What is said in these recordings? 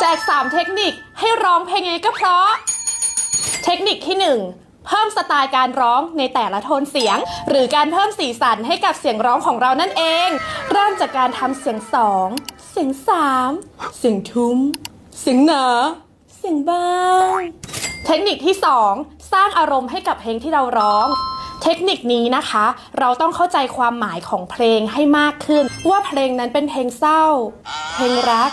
แจก 3 เทคนิคให้ร้องเพลงยังไงก็เพราะ เทคนิคที่ 1 เพิ่มสไตล์การร้องในแต่ละโทนเสียง หรือการเพิ่มสีสันให้กับเสียงร้องของเรานั่นเอง เริ่มจากการทำเสียง2เสียง3เสียงทุ้ม เสียงหนาเสียงบางเทคนิคที่ 2 สร้างอารมณ์ให้กับเพลงที่เราร้องเทคนิคนี้นะคะ เราต้องเข้าใจความหมายของเพลงให้มากขึ้น ว่าเพลงนั้นเป็นเพลงเศร้า เพลงรัก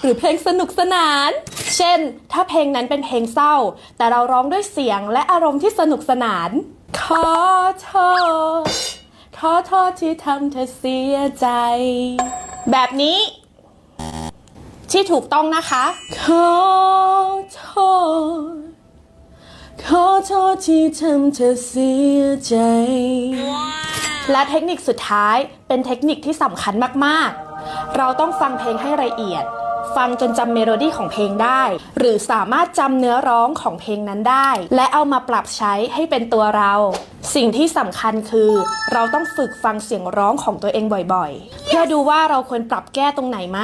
หรือเพลงสนุกสนาน เช่น ถ้าเพลงนั้นเป็นเพลงเศร้า แต่เราร้องด้วยเสียงและอารมณ์ที่สนุกสนาน ขอโทษ ขอโทษที่ทำเธอเสียใจ แบบนี้ ที่ถูกต้องนะคะ ขอโทษ ขอโทษที่ทำเธอเสียใจ และเทคนิคสุดท้ายเป็นเทคนิคที่สำคัญมาก ๆ เราต้องฟังเพลงให้ละเอียด ฟังจนจำเมโลดี้ของเพลงได้ หรือสามารถจำเนื้อร้องของเพลงนั้นได้ และเอามาปรับใช้ให้เป็นตัวเรา สิ่งที่สำคัญคือ เราต้องฝึกฟังเสียงร้องของตัวเองบ่อยๆ เพื่อดูว่าเราควรปรับแก้ตรงไหนไหม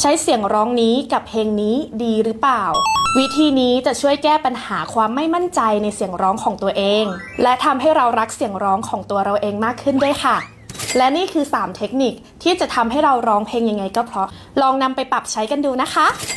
ใช้เสียงร้องนี้กับเพลงนี้ดีหรือเปล่า วิธีนี้จะช่วยแก้ปัญหาความไม่มั่นใจในเสียงร้องของตัวเอง และทำให้เรารักเสียงร้องของตัวเราเองมากขึ้นด้วยค่ะ และนี่คือ 3 เทคนิคที่จะทำให้เราร้องเพลงยังไงก็เพราะ ลองนำไปปรับใช้กันดูนะคะ